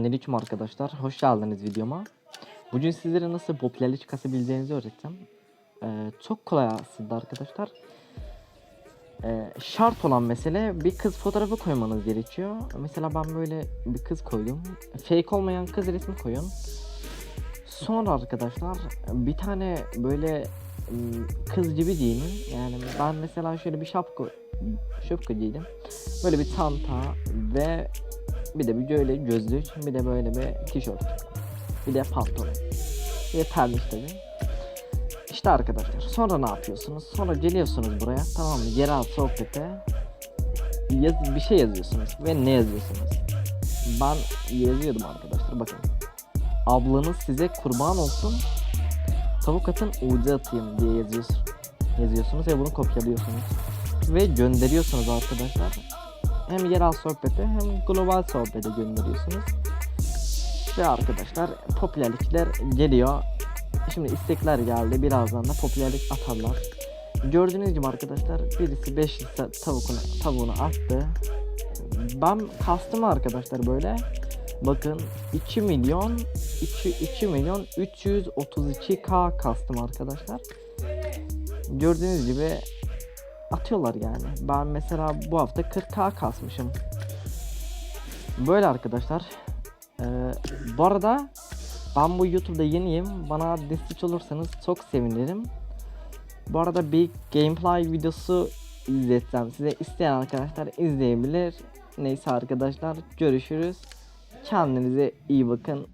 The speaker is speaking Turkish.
Selamünaleyküm arkadaşlar. Hoş geldiniz videoma. Bugün sizlere nasıl popülerlik kasabileceğinizi öğreteceğim. Ee, çok kolay aslında arkadaşlar. Ee, şart olan mesele bir kız fotoğrafı koymanız gerekiyor. Mesela ben böyle bir kız koydum. Fake olmayan kız resmi koyun. Sonra arkadaşlar bir tane böyle ım, kız gibi giyinin. Yani ben mesela şöyle bir şapka şapka giydim. Böyle bir çanta ve bir de bir böyle gözlük, bir de böyle bir tişört. Bir de pantolon. Yeterli tabi. İşte arkadaşlar sonra ne yapıyorsunuz? Sonra geliyorsunuz buraya tamam mı? Yerel sohbete yaz, bir şey yazıyorsunuz ve ne yazıyorsunuz? Ben yazıyordum arkadaşlar bakın. Ablanız size kurban olsun. Tavuk atın ucu atayım diye yazıyorsun. Yazıyorsunuz ve bunu kopyalıyorsunuz. Ve gönderiyorsunuz arkadaşlar hem yerel sohbete hem global sohbete gönderiyorsunuz. Ve arkadaşlar popülerlikler geliyor. Şimdi istekler geldi. Birazdan da popülerlik atarlar. Gördüğünüz gibi arkadaşlar birisi 5 lira tavuğunu, tavuğunu attı. Ben kastım arkadaşlar böyle. Bakın 2 milyon 2, 2 milyon 332k kastım arkadaşlar. Gördüğünüz gibi atıyorlar yani. Ben mesela bu hafta 40k kasmışım. Böyle arkadaşlar. Ee, bu arada ben bu YouTube'da yeniyim. Bana destek olursanız çok sevinirim. Bu arada bir gameplay videosu izletsem size isteyen arkadaşlar izleyebilir. Neyse arkadaşlar görüşürüz. Kendinize iyi bakın.